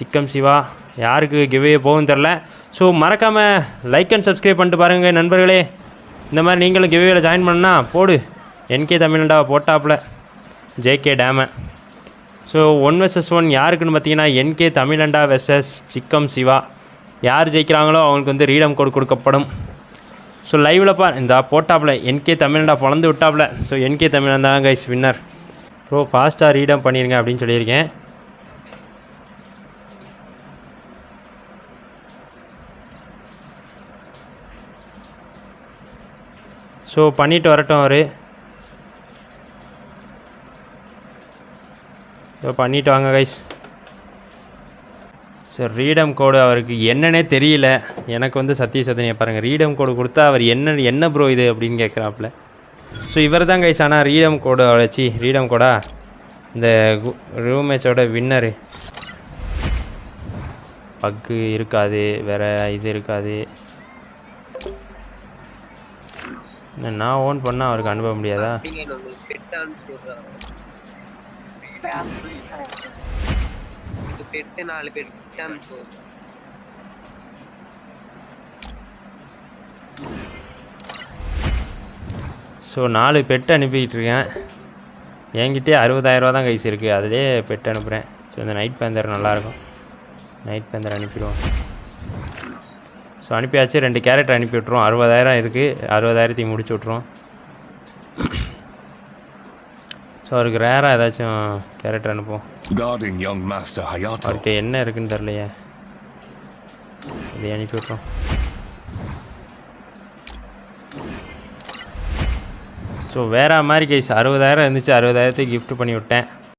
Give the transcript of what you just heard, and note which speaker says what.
Speaker 1: சிக்கம் சிவா. யாருக்கு கிவே போகும் தெரில ஸோ மறக்காமல் லைக் அண்ட் சப்ஸ்கிரைப் பண்ணிட்டு பாருங்கள் நண்பர்களே. இந்த மாதிரி நீங்களும் கிவேவில் ஜாயின் பண்ணால் போடு. என்கே தமிழ்டா போட்டாப்புல. ஜேகே டேமை ஸோ ஒன் வெர்சஸ் ஒன் யாருக்குன்னு பார்த்தீங்கன்னா என்கே தமிழண்டா வெர்சஸ் சிக்கம் சிவா. யார் ஜெயிக்கிறாங்களோ அவங்களுக்கு வந்து ரீடம் கோடு கொடுக்கப்படும். ஸோ லைவில் பா இந்த போட்டாப்புல. என்கே தமிழண்டா பிறந்து விட்டாப்பில். ஸோ என்கே தமிழண்டா கைஸ் வின்னர் ப்ரோ ஃபாஸ்ட்டாக ரீடம் பண்ணிடுங்க அப்படின்னு சொல்லியிருக்கேன். ஸோ பண்ணிட்டு வரட்டும் அவர். ஸோ பண்ணிட்டு வாங்க கைஸ் ஸோ ரீடம் கோடு அவருக்கு என்னன்னே தெரியல. எனக்கு வந்து சத்திய சோதனையை பாருங்கள் ரீடம் கோடு கொடுத்தா அவர் என்ன என்ன ப்ரோ இது அப்படின்னு கேட்குறாப்புல ஸோ இவர் தான் கைஸ் ஆனால் ரீடம் கோடு வச்சு ரீடம் கோடா இந்த ரூம் மேட்சோட வின்னரு பக்கு இருக்காது வேறு இது இருக்காது. நான் ஓன் பண்ணால் அவருக்கு அனுப்ப முடியாதா?
Speaker 2: பெட்டு நாலு பேர் பெட்
Speaker 1: ஸோ நாலு பெட்டு அனுப்பிக்கிட்டு இருக்கேன். என்கிட்டே அறுபதாயிரரூவா தான் கைஸ் இருக்குது அதிலே பெட் அனுப்புகிறேன் ஸோ இந்த நைட் பேந்தர் நல்லாயிருக்கும் நைட் பேந்தர் அனுப்பிடுவோம். ஸோ அனுப்பியாச்சு. ரெண்டு கேரக்டர் அனுப்பி விட்ருவோம் அறுபதாயிரம் இருக்குது அறுபதாயிரத்தையும் முடிச்சு விட்ருவோம் ஸோ அவருக்கு ரேராக ஏதாச்சும் கேரக்டர் அனுப்புவோம். அவர்கிட்ட என்ன இருக்குன்னு தெரிலையே இதை அனுப்பி விட்ருவோம் ஸோ வேற மாதிரி கைஸ் அறுபதாயிரம் இருந்துச்சு. அறுபதாயிரத்துக்கு gift பண்ணி விட்டேன்.